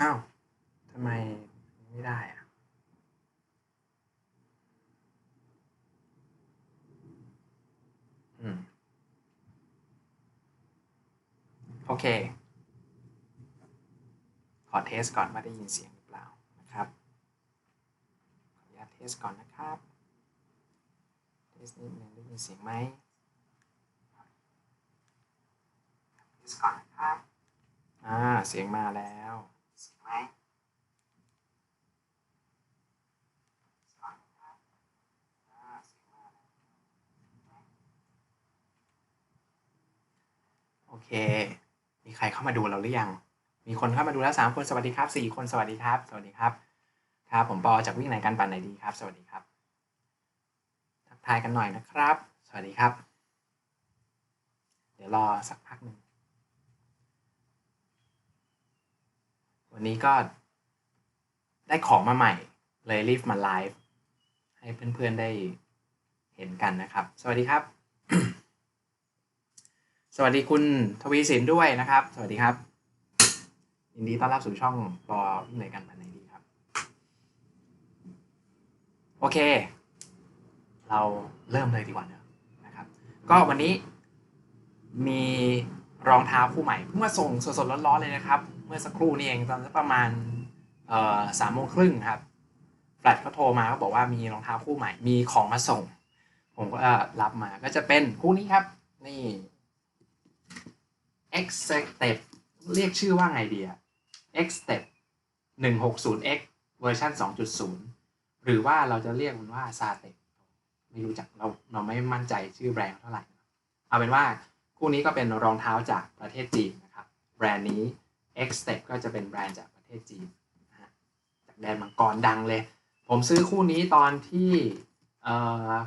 อ้าวทำไมไม่ได้อะอืม โอเค ขอเทสก่อนว่าได้ยินเสียงหรือเปล่านะครับ ขออนุญาตเทสก่อนนะครับ เทสนิดนึงได้ยินเสียงไหมเทสก่อนนะครับ อ่า เสียงมาแล้ว สียงไหมโอเค มีใครเข้ามาดูเราหรือยัง มีคนเข้ามาดูแล้วสามคนสวัสดีครับสี่คนสวัสดีครับ สวัสดีครับ ครับ ผมปอจากวิ่งไหนกันปั่นไหนดีครับ สวัสดีครับ ทักทายกันหน่อยนะครับ สวัสดีครับ เดี๋ยวรอสักพักหนึ่ง วันนี้ก็ได้ของมาใหม่ เลยรีบมาไลฟ์ให้เพื่อนๆได้เห็นกันนะครับ สวัสดีครับ สวัสดีคุณทวีสินด้วยนะครับ สวัสดีครับ ยินดีต้อนรับสู่ช่องรอวิ่งไหนกันวันไหนดีครับ โอเค เราเริ่มเลยดีกว่าเนอะนะครับ ก็วันนี้มีรองเท้าคู่ใหม่เพิ่งมาส่งสดๆร้อนๆเลยนะครับ เมื่อสักครู่นี่เองตอนประมาณสามโมงครึ่งครับแฟลตเขาโทรมาเขาบอกว่ามีรองเท้าคู่ใหม่มีของมาส่ง ผมก็รับมาก็จะเป็นคู่นี้ครับ นี่ X Step เรียกชื่อว่าไงดีอะ X Step 160X เวอร์ชัน2.0 หรือว่าเราจะเรียกมันว่า s a t e ไม่รู้จักเราเราไม่มั่นใจชื่อแบรนด์เท่าไหร่ เอาเป็นว่าคู่นี้ก็เป็นรองเท้าจากประเทศจีนนะครับ แบรนด์นี้ X Step ก็จะเป็นแบรนด์จากประเทศจีนนะฮะจากแดนมังกรดังเลย ผมซื้อคู่นี้ตอนที่เ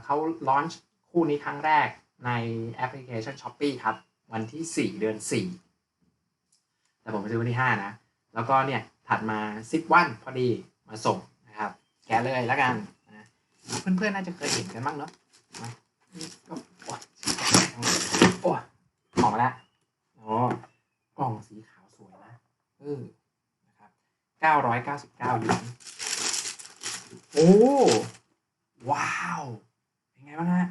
เขาลอนช์คู่นี้ครั้งแรกในแอปพลิเคชัน s h o p e e ครับ วันที่ 4 เดือน 4 แต่ผมไปซื้อวันที่ 5 นะ แล้วก็เนี่ย ถัดมา 10 วันพอดีมาส่งนะครับแกะเลยแล้วกันนะเพื่อนๆ น่าจะเคยเห็นกันบ้างเนาะนี่ก็โอ้ยโอ้ออกมาแล้วอ๋อกล่องสีขาวสวยนะเออนะครับ999เหรียญโอ้ว้าว เป็นไงบ้างฮะ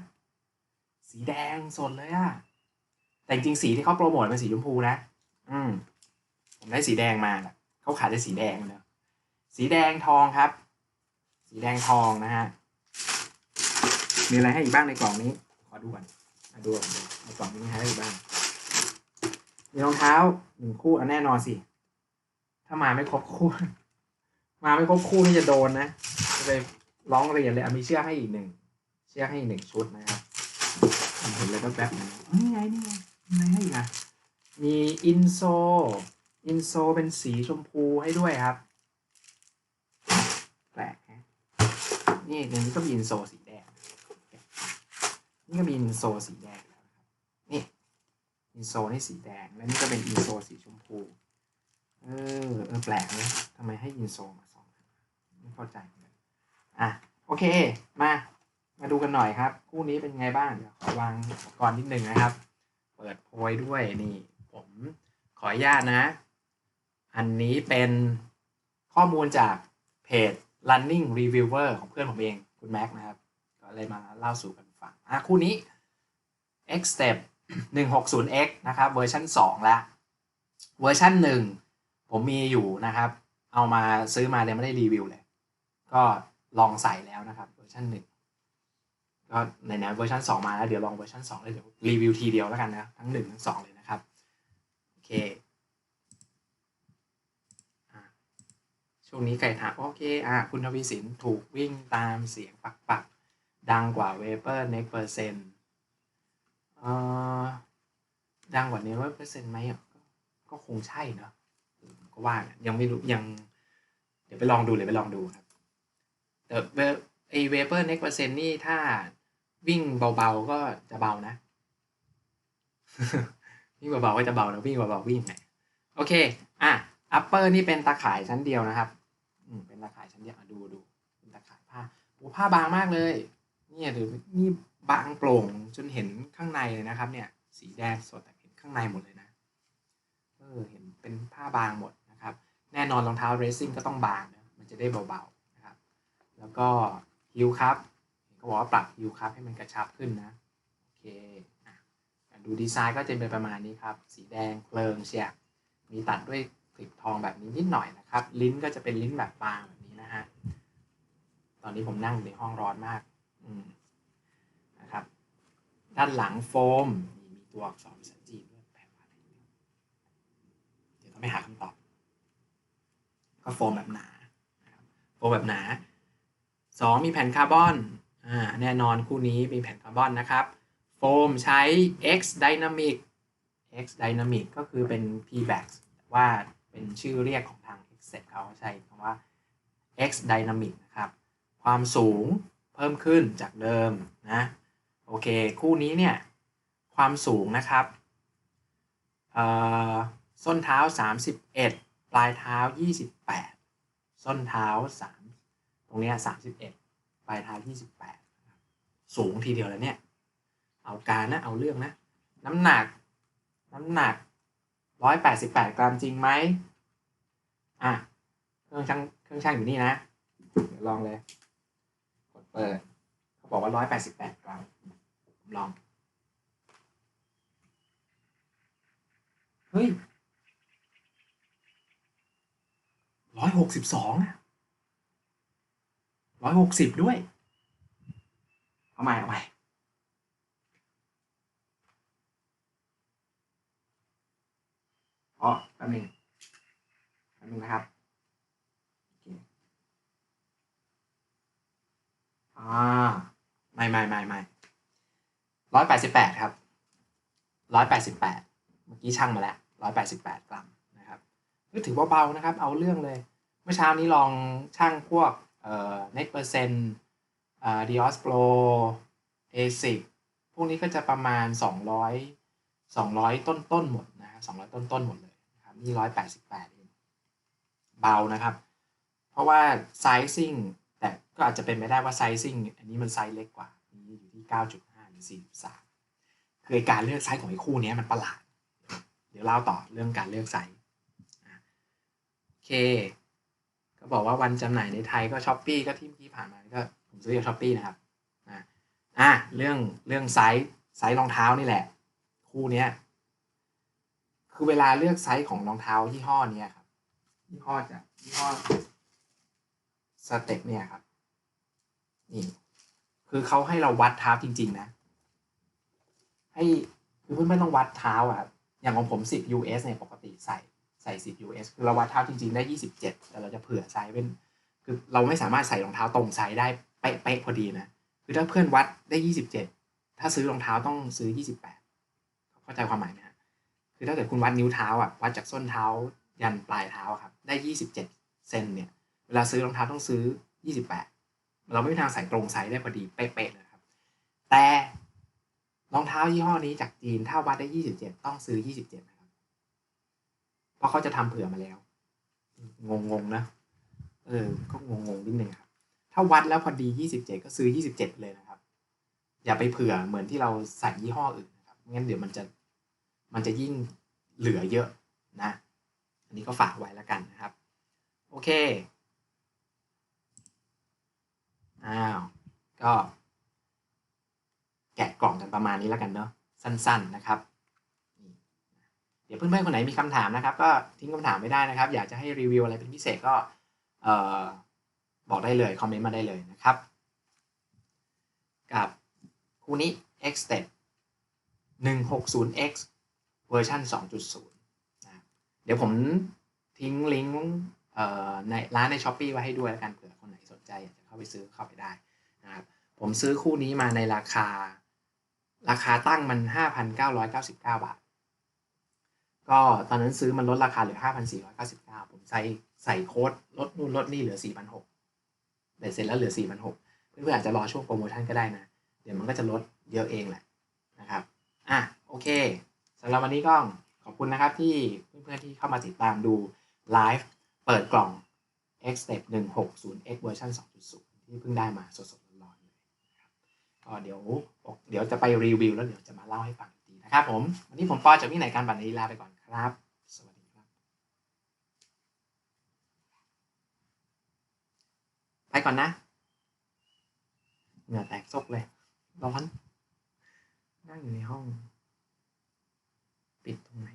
สีแดงสดเลยอะแต่จริงๆสีที่เขาโปรโมทเป็นสีชมพูนะ อืม ผมได้สีแดงมาน่ะเขาขายได้สีแดงเนอะสีแดงทองครับ สีแดงทองนะฮะ มีอะไรให้อีกบ้างในกล่องนี้ ขอดูก่อนมาดูก่อนในกล่องนี้มีอะไรให้อีกบ้าง มีรองเท้าหนึ่งคู่อันแน่นอนสิ ถ้ามาไม่ครบคู่ มาไม่ครบคู่นี่จะโดนนะจะไปร้องเรียนเลยอมีเชือกให้อีกหนึ่งเชือกให้อีกหนึ่งชุดนะครับเห็นเลยก็แป๊บๆนะนี่ไงนี่ไงมีอะไรให้อีกอะมีอินโซอินโซเป็นสีชมพูให้ด้วยครับ แปลกฮะนี่ในนี้ก็มีอินโซสีแดง นี่ก็มีอินโซสีแดงแล้วนะครับนี่อินโซนี่สีแดง แล้วนี่ก็เป็นอินโซสีชมพู เออ เออแปลกเลยทำไมให้อินโซมาสองอันไม่เข้าใจเหมือนกันอะโอเคมา มาดูกันหน่อยครับ คู่นี้เป็นไงบ้างเดี๋ยวขอวางอุปกรณ์นิดนึงนะครับ เปิดโพยด้วยนี่ ผมขออนุญาตนะ อันนี้เป็นข้อมูลจากเพจ running reviewer ของเพื่อนผมเองคุณแม็กนะครับ ก็เลยมาเล่าสู่กันฟังอะคู่นี้ X Step 160X นะครับ เวอร์ชัน2แล้วเวอร์ชัน1 ผมมีอยู่นะครับ เอามาซื้อมาเลยไม่ได้รีวิวเลย ก็ลองใส่แล้วนะครับเวอร์ชัน1ก็ในแนวเวอร์ชัน2 มาแล้วเดี๋ยวลองเวอร์ชัน2เลยเดี๋ยวรีวิวทีเดียวแล้วกันนะ ทั้ง 1 ทั้ง 2 เลยนะครับโอเคอช่วงนี้ใครถามโอเคอะคุณทวีสินถูกวิ่งตามเสียงปักปักดังกว่าเวเปอร์เน็กเปอร์เซ็นต์ดังกว่านี้ร้อยเปอร์เซ็นต์ไหมก็คงใช่เนอะ เออก็ว่ายังไม่รู้ยัง เดี๋ยวไปลองดูเลยไปลองดูครับ แต่เวไอเวเปอร์เน็กเปอร์เซ็นต์นี่ถ้าวิ่งเบาๆก็จะเบานะ วิ่งเบาๆก็จะเบานะวิ่งเบาๆวิ่งไงโอเค อะอัปเปอร์นี่เป็นตาข่ายชั้นเดียวนะครับอืมเป็นตาข่ายชั้นเดียวดูดูเป็นตาข่ายผ้าโอ้ผ้าบางมากเลย เนี่ยดูนี่บางโปร่งจนเห็นข้างในเลยนะครับ เนี่ย สีแดงสดแต่เห็นข้างในหมดเลยนะ เออ เห็นเป็นผ้าบางหมด แน่นอนรองเท้าเรซซิ่งก็ต้องบางนะมันจะได้เบาๆนะครับ แล้วก็ฮิลครับเขาบอกว่าปรับฮิลครับให้มันกระชับขึ้นนะโอเคดูดีไซน์ก็จะเป็นประมาณนี้ครับ สีแดงเพลิงเชียมีตัดด้วยกลีบทองแบบนี้นิดหน่อยนะครับ ลิ้นก็จะเป็นลิ้นแบบบางแบบนี้นะฮะตอนนี้ผมนั่งในห้องร้อนมากอืนะครับ ด้านหลังโฟมมีตัวอักษรภาษาจีนด้วยแปลว่าอะไรเดี๋ยวต้องไปหาคำตอบ โฟมแบบหนาโฟมแบบหนาสองมีแผ่นคาร์บอนอ่าแน่นอนคู่นี้มีแผ่นคาร์บอนนะครับ โฟมใช้ X Dynamic X Dynamic ก็คือเป็น P-Bax แต่ว่าเป็นชื่อเรียกของทาง x เขาใช้คำว่า X Dynamic นะครับ ความสูงเพิ่มขึ้นจากเดิมนะโอเค คู่นี้เนี่ย ความสูงนะครับส้นเท้า 31 ปลายเท้า 28 ส้นเท้า 3 ตรงนี้ 31 ปลายเท้า 28 สูงทีเดียวแล้วเนี่ย เอาการนะ เอาเรื่องนะ น้ำหนัก น้ำหนัก 188 กรัมจริงไหมอะ เครื่องช่าง เครื่องช่างอยู่นี่นะ เดี๋ยวลองเลย กดเปิด เขาบอกว่า 188 กรัมลอง เฮ้ย ร้อยหกสิบสองร้อยหกสิบด้วย เอาใหม่เอาใหม่อ๋อแป๊บนึงแป๊บนึงนะครับอ่าไม่ไม่ไม่ไม่ร้อยแปดสิบแปดครับร้อยแปดสิบแปดเมื่อกี้ช่างมาแล้วร้อยแปดสิบแปดกรัม ก็ถือว่าเบานะครับ เอาเรื่องเลย เมื่อเช้านี้ลองช่างพวกเอ่อ net percent อ่า dios pro asic พวกนี้ก็จะประมาณ 200 200 ต้นต้นหมดนะครับ200 ต้นต้นหมดเลยนะครับนี่ 188เองเบานะครับ เพราะว่า sizing แต่ก็อาจจะเป็นไม่ได้ว่า sizing อันนี้มันไซส์เล็กกว่านี้อยู่ที่ 9.5 หรือ 43 คือการเลือกไซส์ของไอ้คู่นี้มันประหลาด เดี๋ยวเล่าต่อเรื่องการเลือกไซส์ เคก็บอกว่าวันจำหน่ายในไทยก็ช้อปปีก็ที่ที่ผ่านมาก็ผมซื้อจากช้อปปีนะครับอะเรื่องเรื่องไซส์ไซส์รองเท้านี่แหละ คู่เนี้ยคือเวลาเลือกไซส์ของรองเท้ายี่ห้อเนี้ยครับยี่ห้อจากยี่ห้อสเต็ปเนี่ยครับนี่คือเขาให้เราวัดเท้าจริง ๆ นะ ให้คือเพื่อนไม่ต้องวัดเท้าอะครับอย่างของผม10 US เนี่ยปกติใส่ ใส่10 US คือเราวัดเท้าจริงๆได้27แต่เราจะเผื่อไซส์เป็น คือเราไม่สามารถใส่รองเท้าตรงไซส์ได้เป๊ะๆพอดีนะ คือถ้าเพื่อนวัดได้27ถ้าซื้อรองเท้าต้องซื้อ28เข้าใจความหมายไหมฮะคือถ้าเกิดคุณวัดนิ้วเท้าอะวัดจากส้นเท้ายันปลายเท้าครับ ได้27เซนเนี่ย เวลาซื้อรองเท้าต้องซื้อ28เราไม่มีทางใส่ตรงไซส์ได้พอดีเป๊ะๆเลยครับ แต่รองเท้ายี่ห้อนี้จากจีนถ้าวัดได้27ต้องซื้อ27นะครับ เพราะเขาจะทำเผื่อมาแล้ว งงๆนะ เออ ก็งงๆนิดนึงครับ ถ้าวัดแล้วพอดี27ก็ซื้อ27เลยนะครับ อย่าไปเผื่อเหมือนที่เราใส่ยี่ห้ออื่นนะครับ งั้นเดี๋ยวมันจะ มันจะยิ่งเหลือเยอะนะ อันนี้ก็ฝากไว้แล้วกันนะครับ โอเค อ้าว ก็ แกะกล่องกันประมาณนี้แล้วกันเนาะ สั้น ๆ นะครับ เดี๋ยวเพื่อนๆคนไหนมีคำถามนะครับ ก็ทิ้งคำถามไม่ได้นะครับ อยากจะให้รีวิวอะไรเป็นพิเศษก็เออบอกได้เลยคอมเมนต์มาได้เลยนะครับ กับคู่นี้ X Step 160X เวอร์ชัน2.0นะเดี๋ยวผมทิ้งลิงก์ในร้านใน s h อ p e e ไว้ให้ด้วยแล้วกันเผื่อคนไหนสนใจอยากจะเข้าไปซื้อเข้าไปได้นะครับผมซื้อคู่นี้มาในราคา ราคาตั้งมัน 5,999 บาท ก็ตอนนั้นซื้อมันลดราคาเหลือ 5,499 ผมใส่ใส่โค้ดลดนู่นลดนี่เหลือ 4,600เบ็ดเสร็จแล้วเหลือ 4,600เพื่อนๆอาจจะรอช่วงโปรโมชั่นก็ได้นะ เดี๋ยวมันก็จะลดเยอะเองแหละนะครับ อะโอเคสำหรับวันนี้ก็ขอบคุณนะครับที่เพื่อนๆที่เข้ามาติดตามดูไลฟ์เปิดกล่อง X Step 160 X เวอร์ชัน2.0 ที่เพิ่งได้มาสดๆร้อนๆเลยนะครับก็เดี๋ยวเดี๋ยวจะไปรีวิวแล้วเดี๋ยวจะมาเล่าให้ฟังอีกทีนะครับผม วันนี้ผมปอจากวินัยการบันนีลาไปก่อน ครับ สวัสดีครับ ไปก่อนนะ เหงื่อแตกซกเลย ร้อน นั่งอยู่ในห้อง ปิดตรงไหน